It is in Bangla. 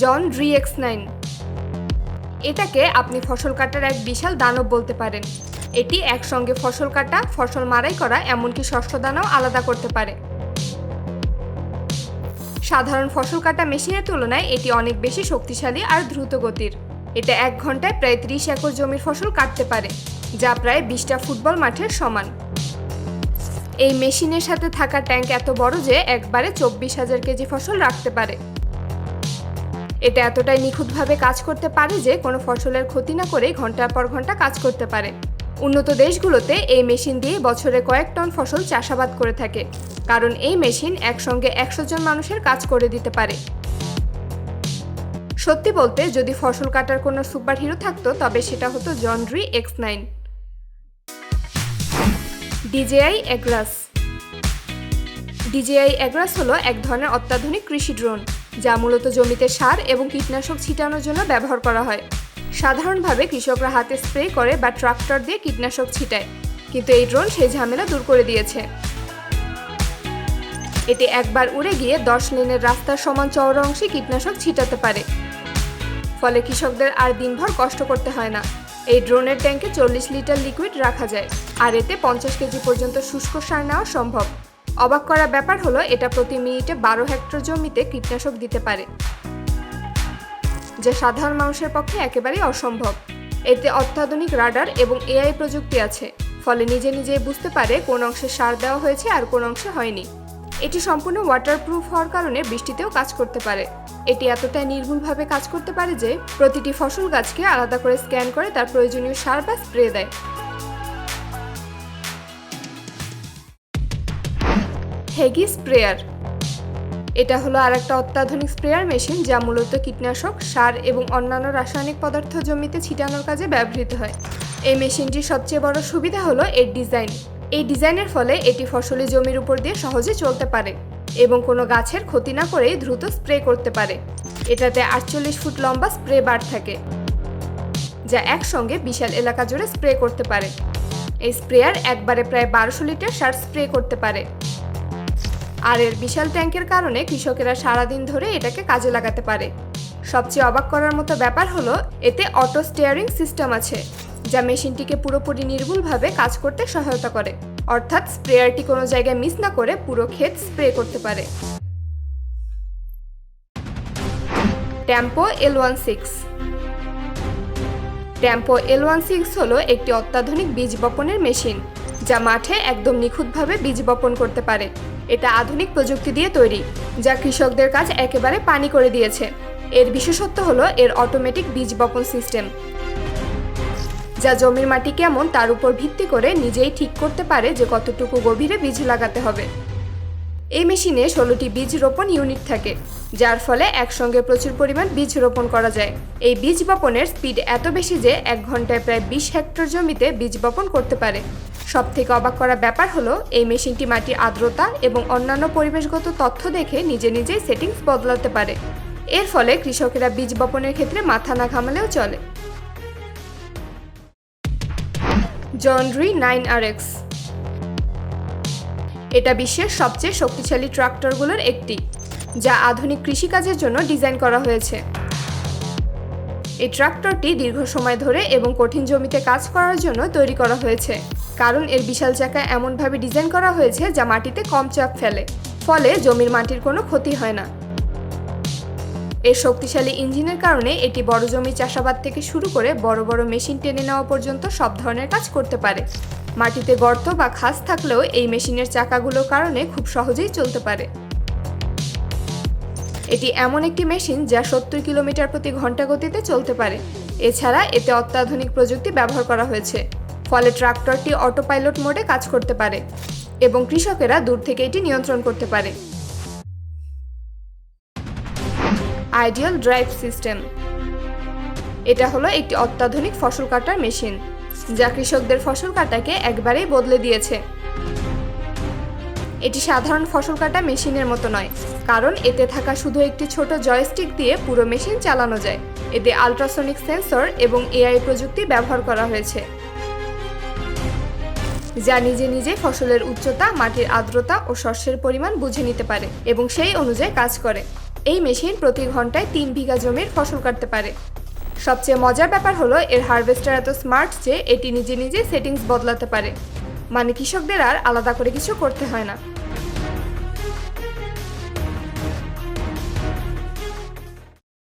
জন রি এক্স নাইন। এটাকে আপনি ফসল কাটার এক বিশাল দানব বলতে পারেন। এটি একসঙ্গে ফসল কাটা, ফসল মারাই করা, এমনকি শস্য দানাও আলাদা করতে পারে। সাধারণ ফসল কাটা মেশিনের তুলনায় এটি অনেক বেশি শক্তিশালী আর দ্রুত গতির এটা এক ঘন্টায় প্রায় ত্রিশ একর জমির ফসল কাটতে পারে, যা প্রায় বিশটা ফুটবল মাঠের সমান। এই মেশিনের সাথে থাকা ট্যাঙ্ক এত বড় যে একবারে চব্বিশ হাজার কেজি ফসল রাখতে পারে। এটা এতটাই নিখুঁতভাবে কাজ করতে পারে যে কোনো ফসলের ক্ষতি না করেই ঘণ্টার পর ঘণ্টা কাজ করতে পারে। উন্নত দেশগুলোতে এই মেশিন দিয়ে বছরে কয়েক টন ফসল চাষাবাদ করে থাকে, কারণ এই মেশিন একসঙ্গে একশো জন মানুষের কাজ করে দিতে পারে। সত্যি বলতে, যদি ফসল কাটার কোনো সুপার হিরো থাকতো, তবে সেটা হতো জনড্রি X nine. DJI Agras. DJI Agras হলো এক ধরনের অত্যাধুনিক কৃষি ড্রোন। যা মূলত জমিতে সার এবং কীটনাশক ছিটানোর জন্য ব্যবহার করা হয়। সাধারণভাবে কৃষকরা হাতে স্প্রে করে বা ট্রাক্টর দিয়ে কীটনাশক ছিটায়, কিন্তু এই ড্রোন সেই ঝামেলা দূর করে দিয়েছে। এটি একবার উড়ে গিয়ে দশ লেনের রাস্তার সমান চওড়া অংশে কীটনাশক ছিটাতে পারে। ফলে কৃষকদের আর দিনভর কষ্ট করতে হয় না। এই ড্রোনের ট্যাঙ্কে চল্লিশ লিটার লিকুইড রাখা যায়, আর এতে পঞ্চাশ কেজি পর্যন্ত শুষ্ক সার নেওয়া সম্ভব। অবাক করা ব্যাপার হলো, এটা প্রতি মিনিটে বারো হেক্টর জমিতে কীটনাশক দিতে পারে, যা সাধারণ মানুষের পক্ষে একেবারেই অসম্ভব। এতে অত্যাধুনিক রাডার এবং এআই প্রযুক্তি আছে, ফলে নিজে নিজেই বুঝতে পারে কোন অংশে সার দেওয়া হয়েছে আর কোন অংশে হয়নি। এটি সম্পূর্ণ ওয়াটারপ্রুফ হওয়ার কারণে বৃষ্টিতেও কাজ করতে পারে। এটি এতটাই নির্ভুলভাবে কাজ করতে পারে যে, প্রতিটি ফসল গাছকে আলাদা করে স্ক্যান করে তার প্রয়োজনীয় সার বা স্প্রে দেয়। হেগি স্প্রেয়ার। এটা হলো আর একটা অত্যাধুনিক স্প্রেয়ার মেশিন যা মূলত কীটনাশক, সার এবং অন্যান্য রাসায়নিক পদার্থ জমিতে ছিটানোর কাজে ব্যবহৃত হয়। এই মেশিনটির সবচেয়ে বড় সুবিধা হলো এর ডিজাইন। এই ডিজাইনের ফলে এটি ফসলি জমির উপর দিয়ে সহজে চলতে পারে এবং কোনো গাছের ক্ষতি না করেই দ্রুত স্প্রে করতে পারে। এটাতে আটচল্লিশ ফুট লম্বা স্প্রে বার থাকে, যা একসঙ্গে বিশাল এলাকা জুড়ে স্প্রে করতে পারে। এই স্প্রেয়ার একবারে প্রায় বারোশো লিটার সার স্প্রে করতে পারে। আর এর বিশাল ট্যাঙ্কের কারণে কৃষকেরা সারাদিন ধরে এটাকে কাজে লাগাতে পারে। সবচেয়ে অবাক করার মতো ব্যাপার হলো, এতে অটো স্টিয়ারিং সিস্টেম আছে, যা মেশিনটিকে পুরোপুরি নির্ভুলভাবে কাজ করতে সহায়তা করে। অর্থাৎ স্প্রেয়ারটি কোনো জায়গায় মিস না করে পুরো ক্ষেত স্প্রে করতে পারে। Tempo L one six. Tempo L one six হলো একটি অত্যাধুনিক বীজ বপনের মেশিন, যা মাঠে একদম নিখুঁতভাবে বীজ বপন করতে পারে। এটা আধুনিক প্রযুক্তি দিয়ে তৈরি, যা কৃষকদের কাজ একেবারে পানি করে দিয়েছে। এর বিশেষত্ব হলো এর অটোমেটিক বীজ বপন সিস্টেম যা জমির মাটি কেমন তার উপর ভিত্তি করে নিজেই ঠিক করতে পারে যে কতটুকু গভীরে বীজ লাগাতে হবে। এই মেশিনে ষোলোটি বীজ রোপণ ইউনিট থাকে, যার ফলে একসঙ্গে প্রচুর পরিমাণ বীজ রোপণ করা যায়। এই বীজ বপনের স্পিড এত বেশি যে এক ঘন্টায় প্রায় বিশ হেক্টর জমিতে বীজ বপন করতে পারে। সব থেকে অবাক করা ব্যাপার হলো, এই মেশিনটি মাটির আর্দ্রতা এবং অন্যান্য পরিবেশগত তথ্য দেখে নিজে নিজেই সেটিংস বদলাতে পারে। এর ফলে কৃষকেরা বীজ বপনের ক্ষেত্রে মাথা না ঘামালেও চলে। জনড্রি নাইন আর এক্স এটা বিশ্বের সবচেয়ে শক্তিশালী ট্রাক্টরগুলোর একটি, যা আধুনিক কৃষিকাজের জন্য ডিজাইন করা হয়েছে। এই ট্রাক্টরটি দীর্ঘ সময় ধরে এবং কঠিন জমিতে কাজ করার জন্য তৈরি করা হয়েছে। কারণ এর বিশাল চাকা এমনভাবে ডিজাইন করা হয়েছে যা মাটিতে কম চাপ ফেলে, ফলে জমির মাটির কোনো ক্ষতি হয় না। এর শক্তিশালী ইঞ্জিনের কারণে এটি বড় জমি চাষাবাদ থেকে শুরু করে বড় বড় মেশিন টেনে নেওয়া পর্যন্ত সব ধরনের কাজ করতে পারে। মাটিতে গর্ত বা খাস থাকলেও এই মেশিনের চাকাগুলোর কারণে খুব সহজেই চলতে পারে। এটি এমন একটি মেশিন যা সত্তর কিলোমিটার প্রতি ঘণ্টা গতিতে চলতে পারে। এছাড়া এতে অত্যাধুনিক প্রযুক্তি ব্যবহার করা হয়েছে। ফলে ট্রাক্টরটি অটো পাইলট মোডে কাজ করতে পারে এবং কৃষকেরা দূর থেকে এটি নিয়ন্ত্রণ করতে পারে। Ideal drive system. এটা হলো একটি অত্যাধুনিক ফসল কাটার মেশিন, যা কৃষকদের ফসল কাটাকে একবারেই বদলে দিয়েছে। এটি সাধারণ ফসল কাটা মেশিনের মতো নয়, কারণ এতে থাকা শুধু একটি ছোট জয়স্টিক দিয়ে পুরো মেশিন চালানো যায়। এতে আলট্রাসনিক সেন্সর এবং এআই প্রযুক্তি ব্যবহার করা হয়েছে। যা নিজে নিজে ফসলের উচ্চতা, মাটির আর্দ্রতা ও শস্যের পরিমাণ বুঝে নিতে পারে এবং সেই অনুযায়ী কাজ করে। এই মেশিন প্রতি ঘন্টায় তিন বিঘা জমির ফসল কাটতে পারে। সবচেয়ে মজার ব্যাপার হলো, এর হারভেস্টার এত স্মার্ট যে এটি নিজে নিজে সেটিংস বদলাতে পারে। মানে কৃষকদের আর আলাদা করে কিছু করতে হয় না।